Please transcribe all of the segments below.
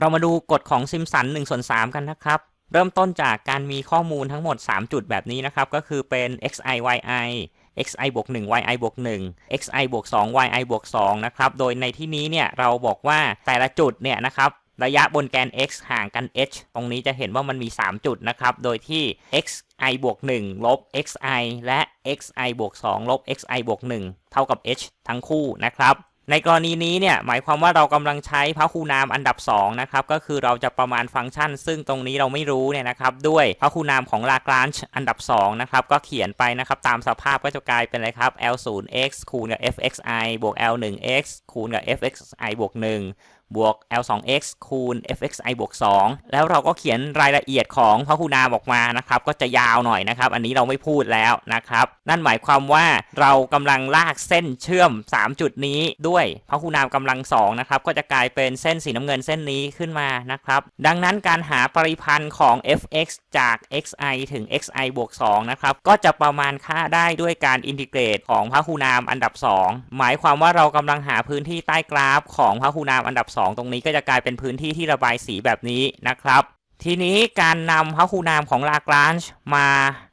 เรามาดูกฎของซิมสัน1ส่วน3กันนะครับ เริ่มต้นจากการมีข้อมูลทั้งหมด 3 จุดแบบนี้นะครับ ก็คือเป็น xi yi xi บวก1 yi บวก1 xi บวก2 yi บวก2นะครับ โดยในที่นี้เนี่ยเราบอกว่าแต่ละจุดเนี่ยนะครับระยะบนแกน x ห่างกัน h ตรงนี้จะเห็นว่ามันมี 3 จุดนะครับ โดยที่ xi บวก1ลบ xi และ xi บวก2ลบ xi บวก1เท่ากับ h ทั้งคู่นะครับ ในกรณีนี้เนี่ยหมายความว่าเรากำลังใช้พหูนามอันดับ2นะครับก็คือเราจะประมาณฟังก์ชัน ซึ่งตรงนี้เราไม่รู้เนี่ยนะครับด้วยพหูนามของลากรานช์อันดับ2นะครับก็เขียนไปนะครับตามสภาพก็จะกลายเป็นอะไรครับ L 0 x คูณกับ fxi บวก L 1 x คูณกับ fxi บวก1 บวก L 2 x คูณ fxi บวก 2 แล้วเราก็เขียนรายละเอียดของพหูนามออกมานะครับ ก็จะยาวหน่อยนะครับ อันนี้เราไม่พูดแล้วนะครับ นั่นหมายความว่าเรากำลังลากเส้นเชื่อม 3 จุดนี้ด้วยพหูนามกำลัง2นะครับ ก็จะกลายเป็นเส้นสีน้ำเงินเส้นนี้ขึ้นมานะครับ ดังนั้นการหาปริพันธ์ของ fx จาก xi ถึง xi บวก 2 นะครับ ก็จะประมาณค่าได้ด้วยการอินทิเกรตของพหูนามอันดับ 2 หมายความว่าเรากำลังหาพื้นที่ใต้กราฟของพหูนามอันดับ2 ตรงนี้ก็จะกลายเป็นพื้นที่ที่ระบายสีแบบนี้นะครับ ทีนี้การนำพหูนามของลากรานช์มา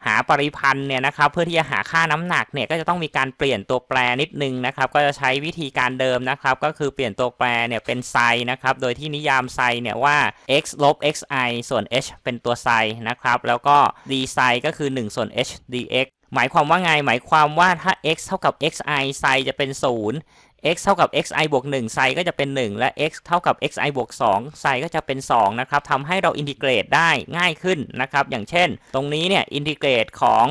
หาปริพันธ์เนี่ยนะครับ เพื่อที่จะหาค่าน้ำหนักเนี่ยก็จะต้องมีการเปลี่ยนตัวแปรนิดนึงนะครับ ก็จะใช้วิธีการเดิมนะครับ ก็คือเปลี่ยนตัวแปรเนี่ยเป็นไซนะครับ โดยที่นิยามไซเนี่ยว่า x ลบ xi ส่วน h เป็นตัวไซนะครับ แล้วก็ d ไซก็คือ 1 ส่วน h dx หมายความว่าไง หมายความว่าถ้า x เท่ากับ xi ไซจะเป็น 0 x เท่ากับ xi บวก1ไซก็จะเป็น 1 และ x เท่ากับ xi บวก2ไซก็จะเป็น 2 นะครับทำให้เราอินทิเกรตได้ง่ายขึ้นนะครับ อย่างเช่น ตรงนี้เนี่ยอินทิเกรตของ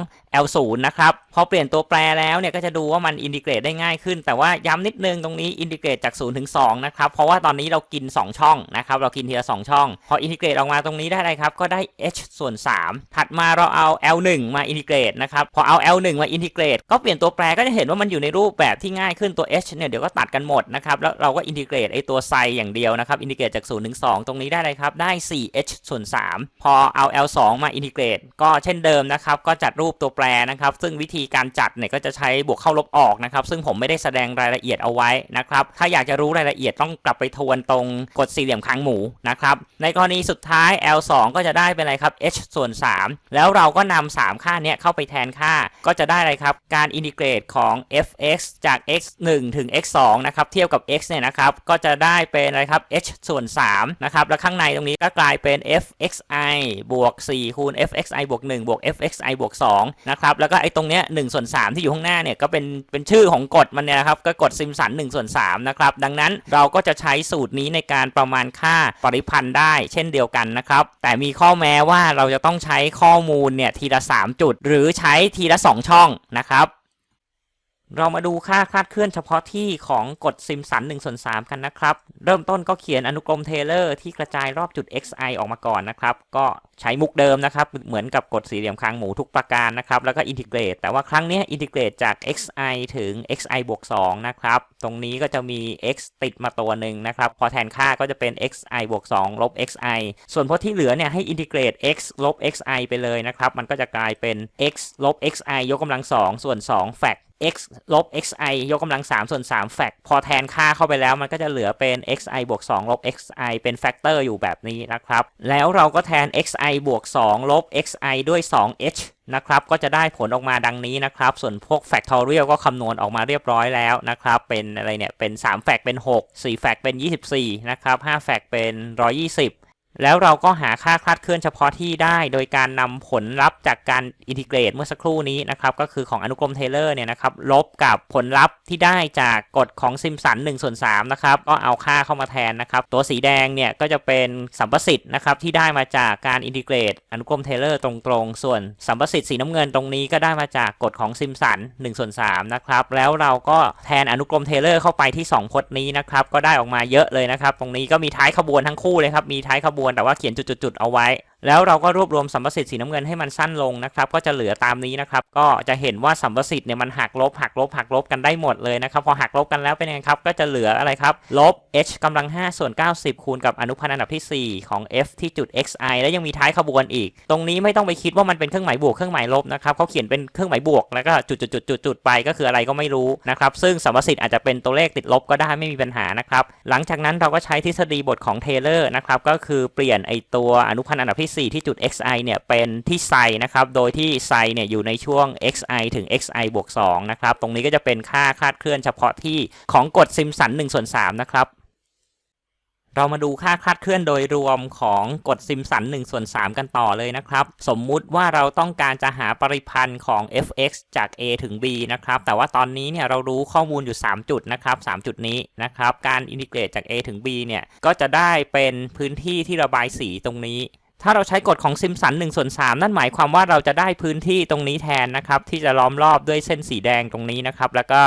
L 0 นะครับ พอเปลี่ยนตัวแปรแล้วเนี่ยก็จะดูว่ามันอินทิเกรตได้ง่ายขึ้น แต่ว่าย้ำนิดนึงตรงนี้อินทิเกรตจาก 0 ถึง 2 นะครับ เพราะว่าตอนนี้เรากิน 2 ช่องนะครับ เรากินทีละ2ช่อง พออินทิเกรตออกมาตรงนี้ได้อะไรครับ ก็ได้ h ส่วน 3 ถัดมาเราเอา L 1 มาอินทิเกรตนะครับ พอเอา L 1 มาอินทิเกรตก็เปลี่ยนตัวแปรก็จะเห็นว่ามันอยู่ในรูปแบบที่ง่ายขึ้นตัว h เนี่ยเดี๋ยวก็ตัดกันหมดนะครับ แล้วเราก็อินทิเกรตไอตัวไซอย่างเดียวนะครับ อินทิเกรตจาก0ถึง2ตรงนี้ได้อะไรครับ ได้ 4h ส่วน 3 พอเอา L 2 มาอินทิเกรต ก็เช่นเดิมนะครับ ก็จัดรูปตัวแปรนะครับ ซึ่งวิธีการจัดเนี่ยก็จะใช้บวกเข้าลบออกนะครับ ซึ่งผมไม่ได้แสดงรายละเอียดเอาไว้นะครับ ถ้าอยากจะรู้รายละเอียดต้องกลับไปทวนตรงกฎสี่เหลี่ยมคางหมูนะครับ ในกรณีสุดท้าย L 2ก็จะได้เป็นอะไรครับ h ส่วน 3 แล้วเราก็นำ3ค่าเนี้ยเข้าไปแทนค่า ก็จะได้อะไรครับ การอินทิเกรตของ fx จาก x 1 ถึง x 2นะครับเทียบกับ x เนี่ยนะครับก็จะได้เป็นอะไรครับ h ส่วน3นะครับแล้วข้างในตรงนี้ก็กลายเป็น fxi บวก4คูณ fxi บวก1บวก fxi บวก2นะครับแล้วก็ไอ้ตรงเนี้ย1ส่วน3ที่อยู่ข้างหน้าเนี่ยก็เป็นเป็นชื่อของกฎมันเนี่ยนะครับก็กฎซิมสัน1ส่วน3นะครับดังนั้นเราก็จะใช้สูตรนี้ในการประมาณค่าปริพันธ์ได้ เช่นเดียวกันนะครับแต่มีข้อแม้ว่าเราจะต้องใช้ข้อมูลเนี่ยทีละ 3 จุด หรือใช้ทีละ 2 ช่องนะครับ เรามาดูค่าคลาดเคลื่อนเฉพาะที่ของกฎซิมสัน1ส่วน3กันนะครับ เริ่มต้นก็เขียนอนุกรมเทเลอร์ที่กระจายรอบจุด xi ออกมาก่อนนะครับ ก็ใช้มุกเดิมนะครับ เหมือนกับกฎสี่เหลี่ยมคางหมูทุกประการนะครับ แล้วก็อินทิเกรต แต่ว่าครั้งนี้อินทิเกรตจาก xi ถึง xi บวก2นะครับ ตรงนี้ก็จะมี x ติดมาตัวหนึ่งนะครับ พอแทนค่าก็จะเป็น xi บวก2ลบ xi ส่วนพอที่เหลือเนี่ยให้อินทิเกรต x ลบ xi ไปเลยนะครับ มันก็จะกลายเป็น x ลบ xi ยกกำลัง2ส่วน2แฟก x ลบ xi ยกกำลัง3ส่วน3แฟกพอแทนค่าเข้าไปแล้วมันก็จะเหลือเป็น xi บวก2ลบ xi เป็นแฟกเตอร์อยู่แบบนี้นะครับ แล้วเราก็แทน xi บวก2ลบ xi ด้วย 2h นะครับ ก็จะได้ผลออกมาดังนี้นะครับ ส่วนพวก factorial ก็คำนวณออกมาเรียบร้อยแล้วนะครับ เป็นอะไรเนี่ย เป็น3แฟกเป็น 6 4แฟกเป็น 24 นะครับ5แฟกเป็น 120 แล้วเราก็หาค่าคลาดเคลื่อนเฉพาะที่ได้ โดยการนำผลลัพธ์จากการอินทิเกรตเมื่อสักครู่นี้นะครับ ก็คือของอนุกรมเทเลอร์เนี่ยนะครับ ลบกับผลลัพธ์ที่ได้จากกฎของซิมสัน1ส่วน3นะครับ ก็เอาค่าเข้ามาแทนนะครับ ตัวสีแดงเนี่ยก็จะเป็นสัมประสิทธิ์นะครับที่ได้มาจากการอินทิเกรตอนุกรมเทเลอร์ตรงๆ ส่วนสัมประสิทธิ์สีน้ำเงินตรงนี้ก็ได้มาจากกฎของซิมสัน1ส่วน3นะครับ แล้วเราก็แทนอนุกรมเทเลอร์เข้าไปที่ 2 พจน์นี้นะครับ ก็ได้ออกมาเยอะเลยนะครับ ตรงนี้ก็มีท้ายขบวนทั้งคู่เลยครับ มีท้ายขบวนแต่ว่าเขียนจุดๆๆเอาไว้ แล้วเราก็รวบรวมสัมประสิทธิ์สีน้ำเงินให้มันสั้นลงนะครับ ก็จะเหลือตามนี้นะครับ ก็จะเห็นว่าสัมประสิทธิ์เนี่ยมันหักลบหักลบหักลบกันได้หมดเลยนะครับ พอหักลบกันแล้วเป็นยังไงครับ ก็จะเหลืออะไรครับ ลบ h กำลัง 5 ส่วน 90 คูณกับอนุพันธ์อันดับที่ 4 ของ f ที่จุด xi แล้วยังมีท้ายขบวนอีก ตรงนี้ไม่ต้องไปคิดว่ามันเป็นเครื่องหมายบวกเครื่องหมายลบนะครับเขาเขียนเป็นเครื่องหมายบวกแล้วก็จุดจุดจุดจุดจุดไปก็คืออะไรก็ไม่รู้นะครับ ซึ่งสัมประสิทธิ์อาจจะเป็นตัวเลขติดลบก็ได้ไม่มีปัญหานะครับ หลังจากนั้นเราก็ใช้ทฤษฎีบทของเทเลอร์นะครับก็คือเปลี่ยนไอตัวอนุพันธ์อันดับที่4 ที่จุด xi เนี่ยเป็นที่ไซนะครับ โดยที่ไซเนี่ยอยู่ในช่วง xi ถึง xi บวก2นะครับ ตรงนี้ก็จะเป็นค่าคาดเคลื่อนเฉพาะที่ของกฎซิมสัน1ส่วน3นะครับเรามาดูค่าคาดเคลื่อนโดยรวมของกฎซิมสัน1ส่วน3กันต่อเลยนะครับ สมมุติว่าเราต้องการจะหาปริพันธ์ของ f(x) จาก a ถึง b นะครับ แต่ว่าตอนนี้เนี่ยเรารู้ข้อมูลอยู่ 3 จุดนะครับ3จุดนี้นะครับ การอินทิเกรตจาก a ถึง b เนี่ย ก็จะได้เป็นพื้นที่ที่ระบายสีตรงนี้ ถ้าเราใช้กฎของซิมสัน1ส่วน3นั่นหมายความว่าเราจะได้พื้นที่ตรงนี้แทนนะครับ ที่จะล้อมรอบด้วยเส้นสีแดงตรงนี้นะครับ แล้วก็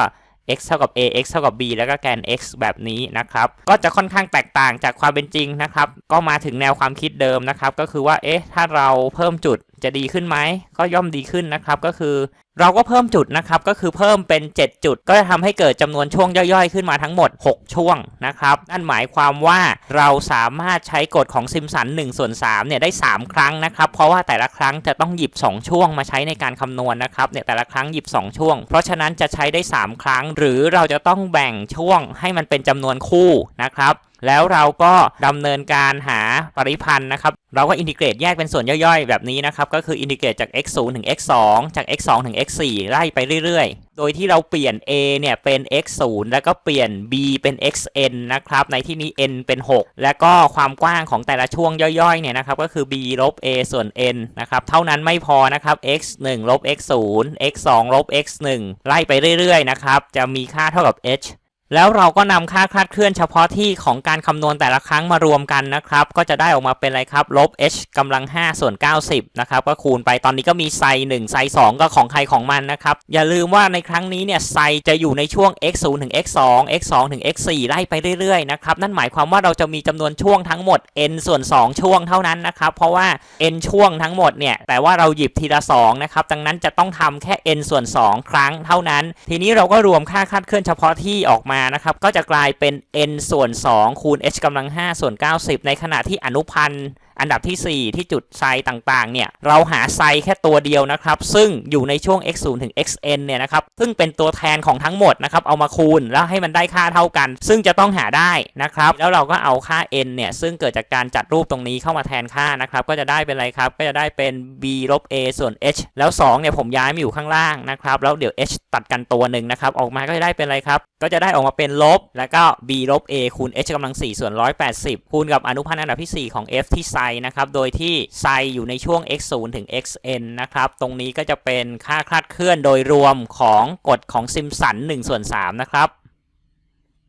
x เท่ากับ a x เท่ากับ b แล้วก็แกน x แบบนี้นะครับ ก็จะค่อนข้างแตกต่างจากความเป็นจริงนะครับ ก็มาถึงแนวความคิดเดิมนะครับ ก็คือว่า เอ๊ะ ถ้าเราเพิ่มจุด จะดีขึ้นไหมก็ย่อมดีขึ้นนะครับก็คือ เราก็เพิ่มจุดนะครับก็คือเพิ่มเป็น 7 จุด ก็จะทำให้เกิดจำนวนช่วงย่อยๆ ขึ้นมาทั้งหมด 6 ช่วงนะครับนั่นหมายความว่าเราสามารถใช้กฎของซิมสัน1ส่วน3เนี่ยได้ 3 ครั้งนะครับเพราะว่าแต่ละครั้งจะต้องหยิบ 2 ช่วงมาใช้ในการคำนวณนะครับเนี่ยแต่ละครั้งหยิบ 2 ช่วง เพราะฉะนั้นจะใช้ได้ 3 ครั้ง หรือเราจะต้องแบ่งช่วงให้มันเป็นจำนวนคู่นะครับ แล้วเราก็ดำเนินการหาปริพันธ์นะครับ เราก็อินทิเกรตแยกเป็นส่วนย่อยๆ แบบนี้นะครับ ก็คืออินทิเกรตจาก x 0ถึง x 2จาก x 2ถึง x 4ไล่ไปเรื่อยๆ โดยที่เราเปลี่ยน a เนี่ยเป็น x 0แล้วก็เปลี่ยน b เป็น xn นะครับ ในที่นี้ n เป็น 6 แล้วก็ความกว้างของแต่ละช่วงย่อยๆ เนี่ยนะครับ ก็คือ b ลบ a ส่วน n นะครับ เท่านั้นไม่พอนะครับ x 1ลบ x 0 x 2ลบ x 1ไล่ไปเรื่อยๆ นะครับ จะมีค่าเท่ากับ h แล้วเราก็นำค่าคลาดเคลื่อนเฉพาะที่ของการคำนวณแต่ละครั้งมารวมกันนะครับ ก็จะได้ออกมาเป็นอะไรครับ ลบ h กำลัง 5 ส่วน 90 นะครับ ก็คูณไปตอนนี้ก็มีไซ1ไซ2ก็ของใครของมันนะครับ อย่าลืมว่าในครั้งนี้เนี่ยไซจะอยู่ในช่วง x 0ถึง x 2 x 2ถึง x 4ไล่ไปเรื่อยๆนะครับ นั่นหมายความว่าเราจะมีจำนวนช่วงทั้งหมด n ส่วน 2 ช่วงเท่านั้นนะครับ เพราะว่า n ช่วงทั้งหมดเนี่ยแต่ว่าเราหยิบทีละ2นะครับ ดังนั้นจะต้องทำแค่ n ส่วน 2 ครั้งเท่านั้น ทีนี้เราก็รวมค่าคลาดเคลื่อนเฉพาะที่ออกมานะครับ ก็จะกลายเป็น n ส่วน2คูณ h กำลัง5ส่วน90 ในขณะที่อนุพันธ์ อันดับที่ 4 ที่จุดไซต่างๆ เนี่ย เราหาไซแค่ตัวเดียวนะครับ ซึ่งอยู่ในช่วง x 0ถึง xn เนี่ยนะครับ ซึ่งเป็นตัวแทนของทั้งหมดนะครับ เอามาคูณแล้วให้มันได้ค่าเท่ากัน ซึ่งจะต้องหาได้นะครับ แล้วเราก็เอาค่า n เนี่ย ซึ่งเกิดจากการจัดรูปตรงนี้เข้ามาแทนค่านะครับ ก็จะได้เป็นอะไรครับ ก็จะได้เป็น b ลบ a ส่วน h แล้ว2เนี่ยผมย้ายมาอยู่ข้างล่างนะครับ แล้วเดี๋ยว h ตัดกันตัวหนึ่งนะครับ ออกมาก็จะได้เป็นอะไรครับ ก็จะได้ออกมาเป็นลบ แล้วก็ b ลบ a คูณ h กำลัง4ส่วน180คูณกับอนุพันธ์อันดับที่ 4 ของ f ที่ไซนะครับ โดยที่ไซอยู่ในช่วง x 0ถึง xn นะครับ ตรงนี้ก็จะเป็นค่าคลาดเคลื่อนโดยรวมของกฎของซิมสัน1ส่วน3นะครับ